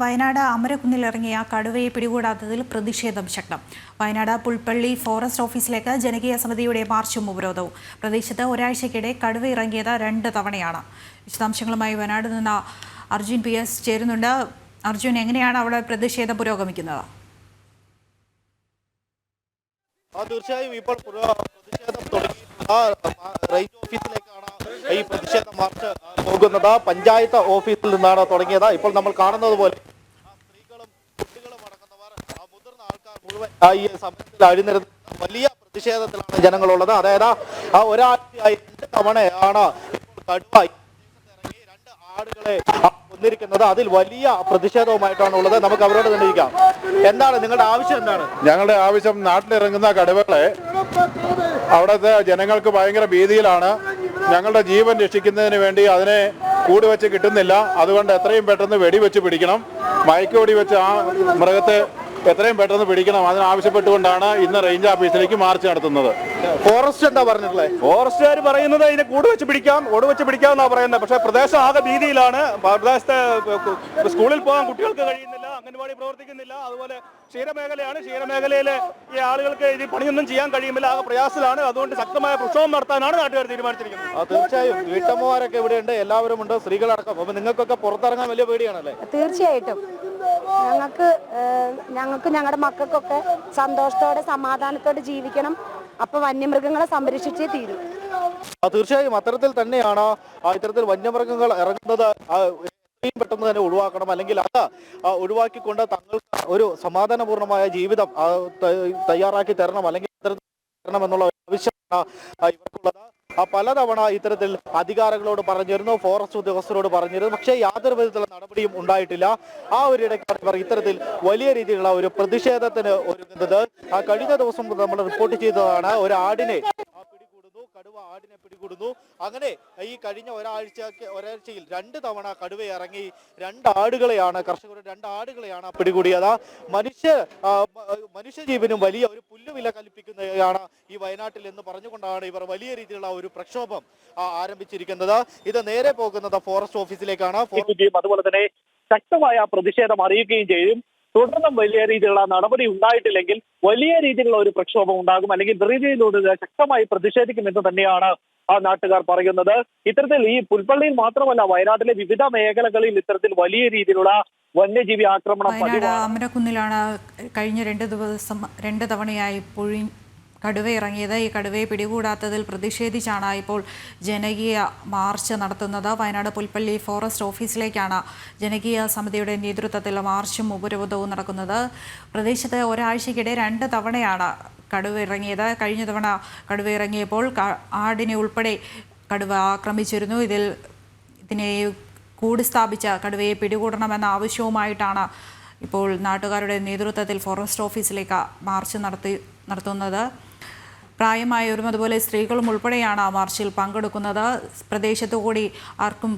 വയനാട് അമരക്കുന്നിലിറങ്ങിയ കടുവയെ പിടികൂടാത്തതിൽ പ്രതിഷേധം ശക്തം. വയനാട് പുൽപ്പള്ളി ഫോറസ്റ്റ് ഓഫീസിലേക്ക് ജനകീയ സമിതിയുടെ മാർച്ചും ഉപരോധവും. പ്രദേശത്ത് ഒരാഴ്ചയ്ക്കിടെ കടുവ ഇറങ്ങിയത് രണ്ട് തവണയാണ്. വിശദാംശങ്ങളുമായി വയനാട് നിന്ന് അർജുൻ പി എസ് ചേരുന്നുണ്ട്. അർജുൻ എങ്ങനെയാണ് അവിടെ പ്രതിഷേധം പുരോഗമിക്കുന്നത്? തീർച്ചയായും ഇപ്പോൾ പുര- പ്രതിഷേധം തുടങ്ങിയിട്ടുള്ള ഓഫീസിലേക്കാണ് ഈ പ്രതിഷേധ മാർച്ച് പോകുന്നത്. പഞ്ചായത്ത് ഓഫീസിൽ നിന്നാണ് തുടങ്ങിയത്. ഇപ്പോൾ നമ്മൾ കാണുന്നത് പോലെ ആ, സ്ത്രീകളും കുട്ടികളും അടങ്ങുന്നവർ ആ, മുതിർന്ന ആൾക്കാർ മുഴുവൻ ഈ സമരത്തിൽ അഴിനിരുന്ന വലിയ പ്രതിഷേധത്തിലാണ് ജനങ്ങളുള്ളത്. അതായത് ആ ഒരാഴ്ചയായി രണ്ട് തവണയാണ് കടുവ രണ്ട് ആടുകളെ വന്നിരിക്കുന്നത് അതിൽ വലിയ പ്രതിഷേധവുമായിട്ടാണ് ഉള്ളത് നമുക്ക് അവരോട് തന്നെ എന്താണ് നിങ്ങളുടെ ആവശ്യം എന്താണ്? ഞങ്ങളുടെ ആവശ്യം നാട്ടിലിറങ്ങുന്ന കടുവകളെ അവിടുത്തെ ജനങ്ങൾക്ക് ഭയങ്കര ഭീതിയിലാണ്. ഞങ്ങളുടെ ജീവൻ രക്ഷിക്കുന്നതിന് വേണ്ടി അതിനെ കൂടി വെച്ച് കിട്ടുന്നില്ല. അതുകൊണ്ട് എത്രയും പെട്ടെന്ന് വെടിവെച്ച് പിടിക്കണം. മയക്കോടി വെച്ച് ആ മൃഗത്തെ എത്രയും പെട്ടെന്ന് പിടിക്കണം. അതിനാവശ്യപ്പെട്ടുകൊണ്ടാണ് ഇന്ന് റേഞ്ച് ഓഫീസിലേക്ക് മാർച്ച് നടത്തുന്നത്. ഫോറസ്റ്റ് എന്താ പറഞ്ഞിട്ടുള്ളത് ഫോറസ്റ്റുകാർ പറയുന്നത് ഇതിനെ കൂട് വെച്ച് പിടിക്കാം ഓട് വെച്ച് പിടിക്കാം എന്നാ പറയുന്നത്. പക്ഷേ പ്രദേശം ആകെ ഭീതിയിലാണ്. പ്രദേശത്തെ സ്കൂളിൽ പോകാൻ കുട്ടികൾക്ക് കഴിയുന്നില്ല അംഗൻവാടി പ്രവർത്തിക്കുന്നില്ല. അതുപോലെ ക്ഷീരമേഖലയാണ്. ക്ഷീരമേഖലയിലെ ഈ ആളുകൾക്ക് ഇത് പണിയൊന്നും ചെയ്യാൻ കഴിയുമില്ല ആകെ പ്രയാസത്തിലാണ്. അതുകൊണ്ട് ശക്തമായ പ്രക്ഷോഭം നടത്താനാണ് നാട്ടുകാർ തീരുമാനിച്ചിരിക്കുന്നത്. ആ, തീർച്ചയായും. വീട്ടമ്മമാരൊക്കെ ഇവിടെയുണ്ട്. എല്ലാവരും ഉണ്ട് സ്ത്രീകളടക്കം. അപ്പൊ നിങ്ങൾക്കൊക്കെ പുറത്തിറങ്ങാൻ വലിയ പേടിയാണല്ലേ? തീർച്ചയായിട്ടും. ഞങ്ങൾക്ക് ഞങ്ങൾക്ക് ഞങ്ങളുടെ മക്കൾക്കൊക്കെ സന്തോഷത്തോടെ സമാധാനത്തോടെ ജീവിക്കണം. അപ്പൊ വന്യമൃഗങ്ങളെ സംരക്ഷിച്ചേ തീരൂ. തീർച്ചയായും. അത്തരത്തിൽ തന്നെയാണ് ഇത്തരത്തിൽ വന്യമൃഗങ്ങൾ ഇറങ്ങുന്നത് എത്രയും പെട്ടെന്ന് തന്നെ ഒഴിവാക്കണം. അല്ലെങ്കിൽ അത് ഒഴിവാക്കിക്കൊണ്ട് തങ്ങൾക്ക് ഒരു സമാധാനപൂർണമായ ജീവിതം തയ്യാറാക്കി തരണം. അല്ലെങ്കിൽ തരണം എന്നുള്ള ആവശ്യമാണ് ഇവർക്കുള്ളത്. പലതവണ ഇത്തരത്തിൽ അധികാരികളോട് പറഞ്ഞിരുന്നു ഫോറസ്റ്റ് ഉദ്യോഗസ്ഥരോട് പറഞ്ഞിരുന്നു. പക്ഷേ യാതൊരു വിധത്തിലുള്ള നടപടിയും ഉണ്ടായിട്ടില്ല. ആ ഒരു ഇടയ്ക്കാണ് ഇവർ ഇത്തരത്തിൽ വലിയ രീതിയിലുള്ള ഒരു പ്രതിഷേധത്തിന് ഒരുങ്ങുന്നത്. ആ കഴിഞ്ഞ ദിവസം നമ്മൾ റിപ്പോർട്ട് ചെയ്തതാണ് ഒരു ആടിനെ കടുവ ആടിനെ പിടികൂടുന്നു. അങ്ങനെ ഈ കഴിഞ്ഞ ഒരാഴ്ച ഒരാഴ്ചയിൽ രണ്ട് തവണ കടുവ ഇറങ്ങി രണ്ട് ആടുകളെയാണ് കർഷകരുടെ രണ്ട് ആടുകളെയാണ് പിടികൂടിയത്. മനുഷ്യ മനുഷ്യജീവനും വലിയ ഒരു പുല്ലുവില കൽപ്പിക്കുന്നതാണ് ഈ വയനാട്ടിൽ എന്ന് പറഞ്ഞുകൊണ്ടാണ് ഇവർ വലിയ രീതിയിലുള്ള ഒരു പ്രക്ഷോഭം ആരംഭിച്ചിരിക്കുന്നത്. ഇത് നേരെ പോകുന്നത് ഫോറസ്റ്റ് ഓഫീസിലേക്കാണ്. അതുപോലെ തന്നെ ശക്തമായ പ്രതിഷേധം അറിയിക്കുകയും ചെയ്യും. തുടർന്നും വലിയ രീതിയിലുള്ള നടപടി ഉണ്ടായിട്ടില്ലെങ്കിൽ വലിയ രീതിയിലുള്ള ഒരു പ്രക്ഷോഭം ഉണ്ടാകും. അല്ലെങ്കിൽ രീതിയിലൂടെ ശക്തമായി പ്രതിഷേധിക്കുമെന്ന് തന്നെയാണ് ആ നാട്ടുകാർ പറയുന്നത്. ഇത്തരത്തിൽ ഈ പുൽപ്പള്ളിയിൽ മാത്രമല്ല വയനാട്ടിലെ വിവിധ മേഖലകളിൽ ഇത്തരത്തിൽ വലിയ രീതിയിലുള്ള വന്യജീവി ആക്രമണം വയനാട് അമരക്കുന്നിലാണ് കഴിഞ്ഞ രണ്ട് ദിവസം രണ്ട് തവണയായി പുഴി കടുവ ഇറങ്ങിയത്. ഈ കടുവയെ പിടികൂടാത്തതിൽ പ്രതിഷേധിച്ചാണ് ഇപ്പോൾ ജനകീയ മാർച്ച് നടത്തുന്നത്. വയനാട് പുൽപ്പള്ളി ഫോറസ്റ്റ് ഓഫീസിലേക്കാണ് ജനകീയ സമിതിയുടെ നേതൃത്വത്തിൽ മാർച്ചും ഉപരോധവും നടക്കുന്നത്. പ്രദേശത്ത് ഒരാഴ്ചക്കിടെ രണ്ട് തവണയാണ് കടുവ ഇറങ്ങിയത്. കഴിഞ്ഞ തവണ കടുവ ഇറങ്ങിയപ്പോൾ ആടിനെ ഉൾപ്പെടെ കടുവ ആക്രമിച്ചിരുന്നു. ഇതിൽ ഇതിനെ കൂട് സ്ഥാപിച്ച കടുവയെ പിടികൂടണമെന്ന ആവശ്യവുമായിട്ടാണ് ഇപ്പോൾ നാട്ടുകാരുടെ നേതൃത്വത്തിൽ ഫോറസ്റ്റ് ഓഫീസിലേക്ക് മാർച്ച് നടത്തി നടത്തുന്നത്. പ്രായമായവരും അതുപോലെ സ്ത്രീകളും ഉൾപ്പെടെയാണ് ആ മാർച്ചിൽ പങ്കെടുക്കുന്നത്. പ്രദേശത്തു കൂടി ആർക്കും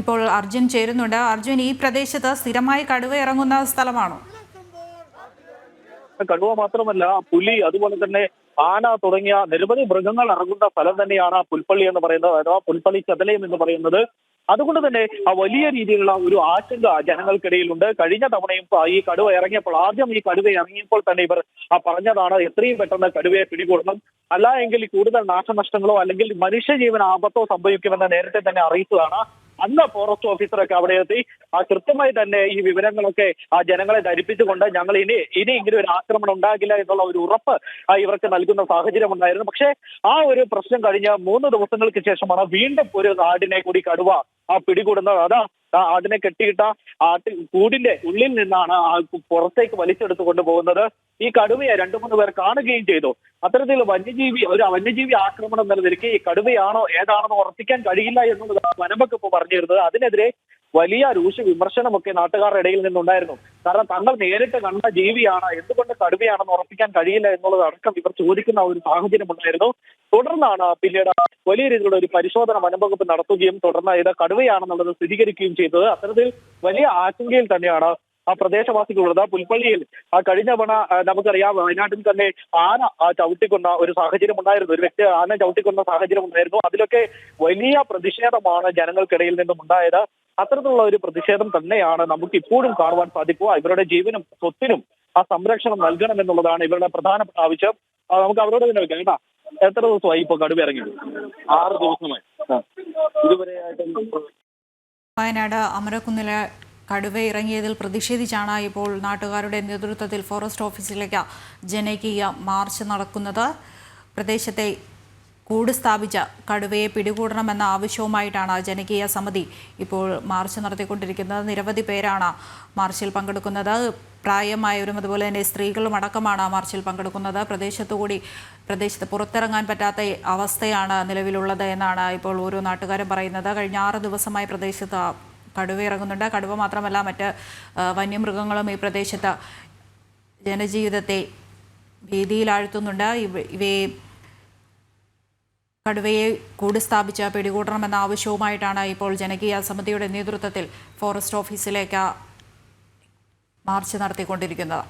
ഇപ്പോൾ അർജുൻ ചേരുന്നുണ്ട്. അർജുൻ ഈ പ്രദേശത്ത് സ്ഥിരമായി കടുവ ഇറങ്ങുന്ന സ്ഥലമാണോ? കടുവ മാത്രമല്ല പുലി അതുപോലെ തന്നെ ആന തുടങ്ങിയ നിരവധി മൃഗങ്ങൾ ഇറങ്ങുന്ന സ്ഥലം തന്നെയാണ് പുൽപ്പള്ളി എന്ന് പറയുന്നത്. അഥവാ പുൽപ്പള്ളി ചതലയം എന്ന് പറയുന്നത്. അതുകൊണ്ട് തന്നെ ആ വലിയ രീതിയിലുള്ള ഒരു ആശങ്ക ജനങ്ങൾക്കിടയിലുണ്ട്. കഴിഞ്ഞ തവണയും ഈ കടുവ ഇറങ്ങിയപ്പോൾ ആദ്യം ഈ കടുവ ഇറങ്ങിയപ്പോൾ തന്നെ ഇവർ പറഞ്ഞതാണ് എത്രയും പെട്ടെന്ന് കടുവയെ പിടികൂടണം. അല്ല എങ്കിൽ കൂടുതൽ നാശനഷ്ടങ്ങളോ അല്ലെങ്കിൽ മനുഷ്യജീവൻ ആപത്തോ സംഭവിക്കുമെന്ന് നേരത്തെ തന്നെ അറിയിച്ചതാണ്. അന്ന് ഫോറസ്റ്റ് ഓഫീസറൊക്കെ അവിടെ എത്തി. ആ കൃത്യമായി തന്നെ ഈ വിവരങ്ങളൊക്കെ ആ ജനങ്ങളെ ധരിപ്പിച്ചുകൊണ്ട് ഞങ്ങൾ ഇനി ഇനി ഇങ്ങനെ ഒരു ആക്രമണം ഉണ്ടാകില്ല എന്നുള്ള ഒരു ഉറപ്പ് ഇവർക്ക് നൽകുന്ന സാഹചര്യം ഉണ്ടായിരുന്നു. പക്ഷേ ആ ഒരു പ്രശ്നം കഴിഞ്ഞ മൂന്ന് ദിവസങ്ങൾക്ക് ശേഷമാണ് വീണ്ടും ഒരു നാടിനെ കൂടി കടുവ ആ പിടികൂടുന്നത്. അതാ ആ അതിനെ കെട്ടിയിട്ട ആട്ടിൽ കൂടിന്റെ ഉള്ളിൽ നിന്നാണ് ആ പുറത്തേക്ക് വലിച്ചെടുത്ത് കൊണ്ടുപോകുന്നത് ഈ കടുവയെ രണ്ടു മൂന്ന് പേർ കാണുകയും ചെയ്തു. അത്തരത്തിൽ വന്യജീവി ഒരു വന്യജീവി ആക്രമണം എന്ന ഈ കടുവയാണോ ഏതാണെന്ന് ഉറപ്പിക്കാൻ കഴിയില്ല എന്നുള്ളതാണ് വനംവകുപ്പ് പറഞ്ഞിരുന്നത്. അതിനെതിരെ വലിയ രൂക്ഷ വിമർശനമൊക്കെ നാട്ടുകാരുടെ ഇടയിൽ നിന്നുണ്ടായിരുന്നു. കാരണം തങ്ങൾ നേരിട്ട് കണ്ട ജീവിയാണ് എന്തുകൊണ്ട് കടുവയാണെന്ന് ഉറപ്പിക്കാൻ കഴിയില്ല എന്നുള്ളത് അടക്കം ഇവർ ചോദിക്കുന്ന ഒരു സാഹചര്യം ഉണ്ടായിരുന്നു. തുടർന്നാണ് പിന്നീട് വലിയ രീതിയിലുള്ള ഒരു പരിശോധന വനംവകുപ്പ് നടത്തുകയും തുടർന്ന് ഇത് കടുവയാണെന്നുള്ളത് സ്ഥിരീകരിക്കുകയും ചെയ്തത്. അത്തരത്തിൽ വലിയ ആശങ്കയിൽ തന്നെയാണ് ആ പ്രദേശവാസികളുള്ളത്. പുൽപ്പള്ളിയിൽ ആ കഴിഞ്ഞ തവണ നമുക്കറിയാം വയനാട്ടിൽ തന്നെ ആന ചവിട്ടിക്കൊണ്ട ഒരു സാഹചര്യം ഉണ്ടായിരുന്നു. ഒരു വ്യക്തി ആന ചവിട്ടിക്കൊണ്ട സാഹചര്യം ഉണ്ടായിരുന്നു. അതിലൊക്കെ വലിയ പ്രതിഷേധമാണ് ജനങ്ങൾക്കിടയിൽ നിന്നും ഉണ്ടായത് അത്തരത്തിലുള്ള ഒരു പ്രതിഷേധം തന്നെയാണ് നമുക്ക് ഇപ്പോഴും കാണുവാൻ സാധിക്കുക. ഇവരുടെ ജീവനും സ്വത്തിനും ആ സംരക്ഷണം നൽകണം എന്നുള്ളതാണ് ഇവരുടെ പ്രധാന ആവശ്യം. നമുക്ക് അവരോട് തന്നെ വെക്കാം കേട്ടാ എത്ര ദിവസമായി ഇപ്പൊ കടുവ ഇറങ്ങിയത്? ആറ് ദിവസമായി. ഇതുവരെ വയനാട് അമരക്കുന്നിലെ കടുവ ഇറങ്ങിയതിൽ പ്രതിഷേധിച്ചാണ് ഇപ്പോൾ നാട്ടുകാരുടെ നേതൃത്വത്തിൽ ഫോറസ്റ്റ് ഓഫീസിലേക്ക് ജനകീയ മാർച്ച് നടക്കുന്നത്. പ്രദേശത്തെ കൂട് സ്ഥാപിച്ച കടുവയെ പിടികൂടണമെന്ന ആവശ്യവുമായിട്ടാണ് ജനകീയ സമിതി ഇപ്പോൾ മാർച്ച് നടത്തിക്കൊണ്ടിരിക്കുന്നത്. നിരവധി പേരാണ് മാർച്ചിൽ പങ്കെടുക്കുന്നത്. പ്രായമായവരും അതുപോലെ തന്നെ സ്ത്രീകളും അടക്കമാണ് മാർച്ചിൽ പങ്കെടുക്കുന്നത്. പ്രദേശത്തുകൂടി പ്രദേശത്ത് പുറത്തിറങ്ങാൻ പറ്റാത്ത അവസ്ഥയാണ് നിലവിലുള്ളത് എന്നാണ് ഇപ്പോൾ ഓരോ നാട്ടുകാരും പറയുന്നത്. കഴിഞ്ഞ ആറ് ദിവസമായി പ്രദേശത്ത് കടുവ ഇറങ്ങുന്നുണ്ട്. കടുവ മാത്രമല്ല മറ്റ് വന്യമൃഗങ്ങളും ഈ പ്രദേശത്ത് ജനജീവിതത്തെ ഭീതിയിലാഴ്ത്തുന്നുണ്ട്. ഇവ ഇവയെ കടുവയെ കൂട് സ്ഥാപിച്ച് പിടികൂടണമെന്ന ആവശ്യവുമായിട്ടാണ് ഇപ്പോൾ ജനകീയ സമിതിയുടെ നേതൃത്വത്തിൽ ഫോറസ്റ്റ് ഓഫീസിലേക്ക് മാർച്ച് നടത്തിക്കൊണ്ടിരിക്കുന്നത്.